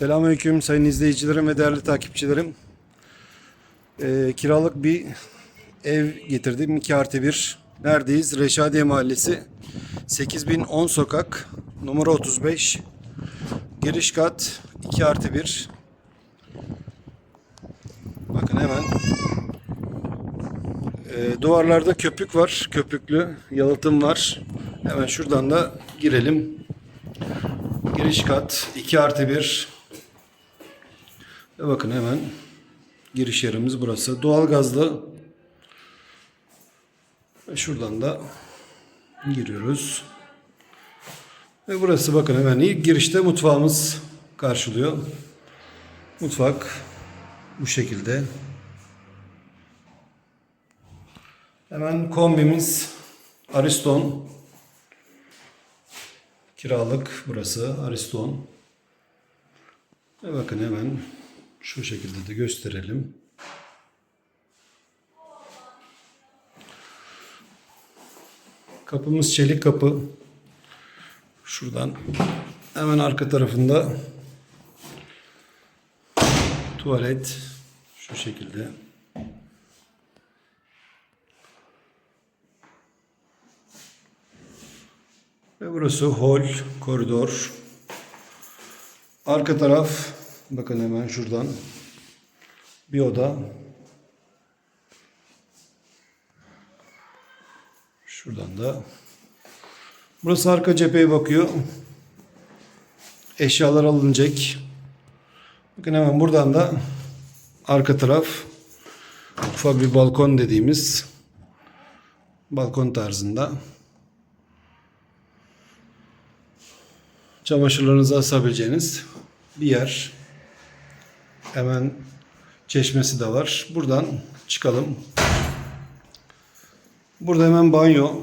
Selamünaleyküm sayın izleyicilerim ve değerli takipçilerim. Ee, kiralık bir ev getirdim. 2 artı 1. Neredeyiz? Reşadiye Mahallesi. 8010 sokak. Numara 35. Giriş kat 2 artı 1. Bakın hemen. Ee, duvarlarda köpük var. Köpüklü. Yalıtım var. Hemen şuradan da girelim. Giriş kat 2 artı 1. Ve bakın hemen giriş yerimiz burası. Doğalgazlı. Ve şuradan da giriyoruz. Ve burası bakın hemen ilk girişte mutfağımız karşılıyor. Mutfak bu şekilde. Hemen kombimiz Ariston. Kiralık burası Ariston. Ve bakın hemen şu şekilde de gösterelim. Kapımız çelik kapı. Şuradan hemen arka tarafında tuvalet şu şekilde. Ve burası hol, koridor. Arka taraf bakın hemen şuradan bir oda. Şuradan da. Burası arka cepheye bakıyor. Eşyalar alınacak. Bakın hemen buradan da arka taraf ufak bir balkon dediğimiz balkon tarzında. çamaşırlarınızı asabileceğiniz bir yer. Hemen çeşmesi de var. Buradan çıkalım. Burada hemen banyo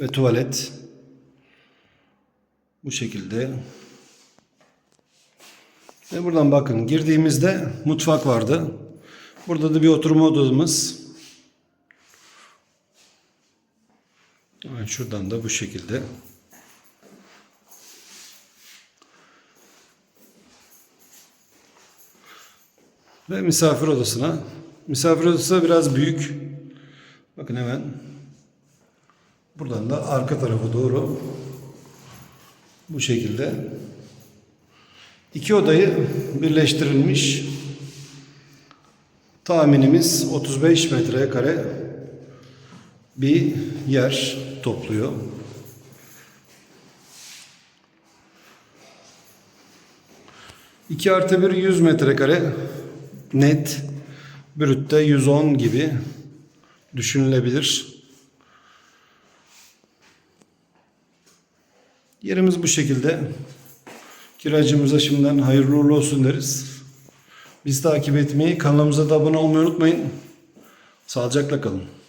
ve tuvalet. Bu şekilde. Ve buradan bakın girdiğimizde mutfak vardı. Burada da bir oturma odamız. Evet, şuradan da bu şekilde. Ve misafir odasına. Misafir odası biraz büyük. Bakın hemen. Buradan da arka tarafa doğru bu şekilde iki odayı birleştirilmiş. Tahminimiz 35 metrekare bir yer topluyor. İki artı bir 100 metrekare net brütte 110 gibi düşünülebilir. Yerimiz bu şekilde. Kiracımıza şimdiden hayırlı uğurlu olsun deriz. Biz takip etmeyi, kanalımıza da abone olmayı unutmayın. Sağlıcakla kalın.